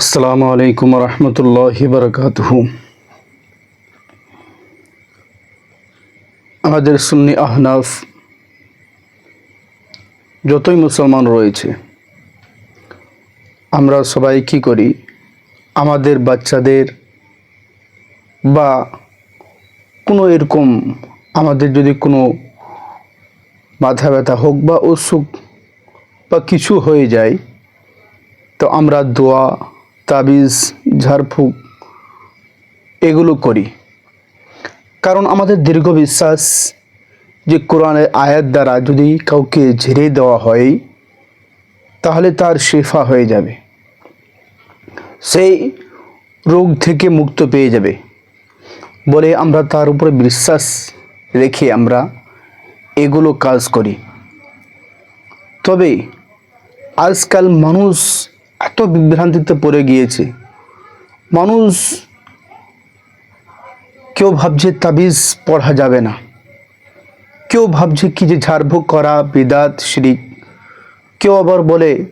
আসসালামু আলাইকুম রহমতুল্লাহ বরকাতহু। আমাদের সুন্নি আহনাফ যতই মুসলমান রয়েছে, আমরা সবাই কি করি? আমাদের বাচ্চাদের বা কোনো এরকম আমাদের যদি কোনো মাথা ব্যথা হোক বা অসুখ বা কিছু হয়ে যায়, তো আমরা দোয়া তাবিজ, ঝাড়ফুঁক এগুলো করি। কারণ আমাদের দীর্ঘ বিশ্বাস যে কোরআনের আয়াত দ্বারা যদি কাউকে ঝেড়ে দেওয়া হয়, তাহলে তার শেফা হয়ে যাবে। সেই রোগ থেকে মুক্ত পেয়ে যাবে। বলে আমরা তার উপরে বিশ্বাস রেখে আমরা এগুলো কাজ করি। তবে আজকাল মানুষ এত বিভ্রান্তিতে পড়ে গিয়েছে। মানুষ কেউ ভাবছে তাবিজ পড়া যাবে না। কেউ ভাবছে কি যে ঝাড়ফুঁক করা, বিদাত, শিরিক। কেউ আবার বলে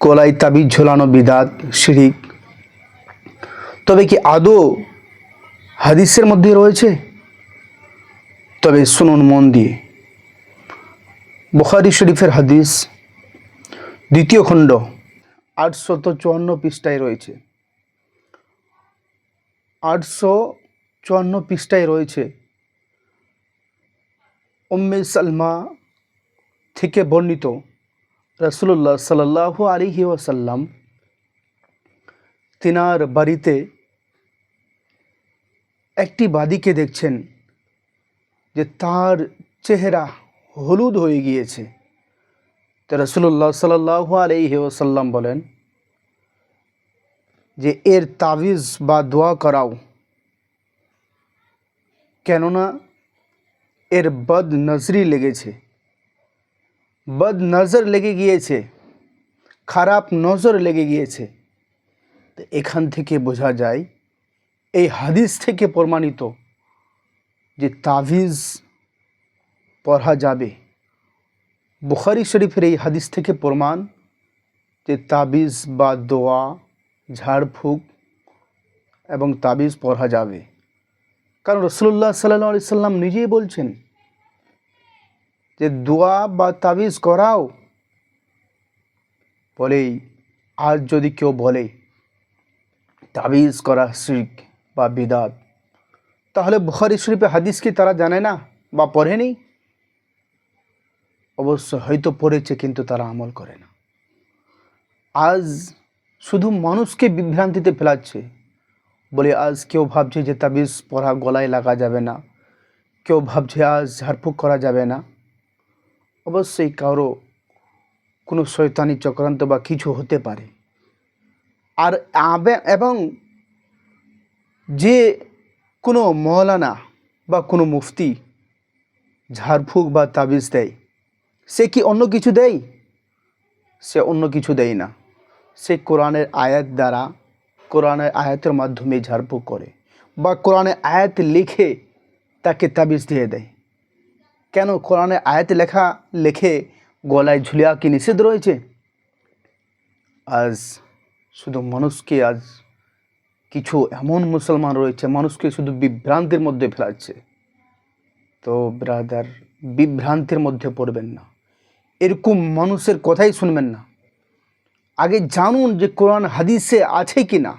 কলাই তাবিজ ঝোলানো, বিদাত, শিরিক। তবে কি আদৌ হাদিসের মধ্যে রয়েছে? তবে শুনুন মন দিয়ে। বুখারি শরীফের হাদিস, দ্বিতীয় খণ্ড। আটশত চুয়ান্ন পৃষ্ঠায় রয়েছে। আটশো চুয়ান্ন পৃষ্ঠায় রয়েছে উম্মে সালমা থেকে বর্ণিত রসুল্লাহ সাল্লাহ আলিহি ওয়াসাল্লাম তিনার বাড়িতে একটি বাদীকে দেখছেন যে তার চেহারা হলুদ হয়ে গিয়েছে। তো রসুল্লাহ সাল্লাহ আলহি ওসাল্লাম বলেন যে, এর তাবিজ বা দোয়া করাও। কেননা এর বদ নজরি লেগেছে। বদ নজর লেগে গিয়েছে, খারাপ নজর লেগে গিয়েছে। তো এখান থেকে বোঝা যায়, এই হাদিস থেকে প্রমাণিত যে তাবিজ পড়া যাবে। বুখারি শরীফের এই হাদিস থেকে প্রমাণ যে তাবিজ বা দোয়া, ঝাড়ফুঁক এবং তাবিজ পড়া যাবে। কারণ রসুল্লাহ সাল্লাহ আলি সাল্লাম নিজেই বলছেন যে দোয়া বা তাবিজ করাও বলেই আজ যদি কেউ বলে তাবিজ করা শিখ বা বিদাত, তাহলে বুখারি শরীফে হাদিস কি তারা জানে না বা পড়েনি? অবশ্য হয়তো পড়েছে, কিন্তু তারা আমল করে না। আজ শুধু মানুষকে বিভ্রান্তিতে ফেলাচ্ছে, বলে আজ কেউ ভাবছে যে তাবিজ পড়া গলায় লাগা যাবে না, কেউ ভাবছে আজ ঝাড়ফুঁক করা যাবে না। অবশ্যই কারও কোনো শৈতানি চক্রান্ত বা কিছু হতে পারে। আর এবং যে কোনো মৌলানা বা কোনো মুফতি ঝাড়ফুঁক বা তাবিজ দেয় সে কি অন্য কিছু দেয় সে অন্য কিছু দেয় না। সে কোরআনের আয়াত দ্বারা কোরআনের আয়াতের মাধ্যমে ঝাড়ফুঁক করে বা কোরআনের আয়াত লিখে তাকে তাবিজ দিয়ে দেয়। কেন কোরআনের আয়াত লেখা, লেখে গলায় ঝুলিয়া কি নিষেধ রয়েছে? আজ শুধু মানুষকে আজ কিছু এমন মুসলমান রয়েছে মানুষকে শুধু বিভ্রান্তির মধ্যে ফেলাচ্ছে। তো, ব্রাদার, বিভ্রান্তির মধ্যে পড়বেন না। এরকম মানুষের কথাই শুনবেন না। আগে জানুন যে কোরআন হাদিসে আছে কি না।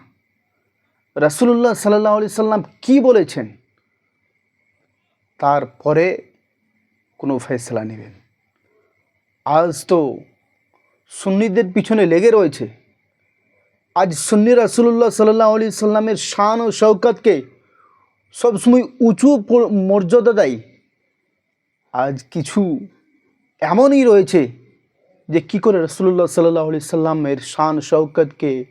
রাসুল্লাহ সাল্লাহ আলি সাল্লাম কী বলেছেন? তারপরে কোনো ফেসলা নেবেন। আজ তো সুন্নিদের পিছনে লেগে রয়েছে। আজ সুন্নি রাসুল্লাহ সাল্লাহ আলি সাল্লামের শান ও শৌকতকে সবসময় উঁচু মর্যাদা দেয়। আজ কিছু এমনই রয়েছে যে কী করে রসুল্লাহ সাল্লাহ সাল্লামের শান শৌকতকে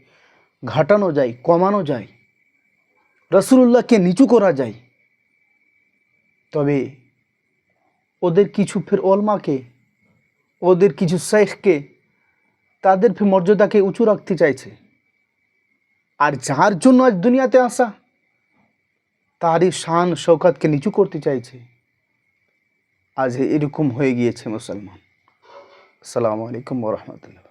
ঘাটানো যায়, কমানো যায় রসুল্লাহকে নিচু করা যায়। তবে ওদের কিছু ফের ওলমাকে, ওদের কিছু শেখকে তাদের ফের মর্যাদাকে উঁচু রাখতে চাইছে। আর যার জন্য আজ দুনিয়াতে আসা, তারই শান শৌকাতকে নিচু করতে চাইছে। আজ এরকম হয়ে গিয়েছে মুসলমান। আসসালামু আলাইকুম রহমতুল্লাহ।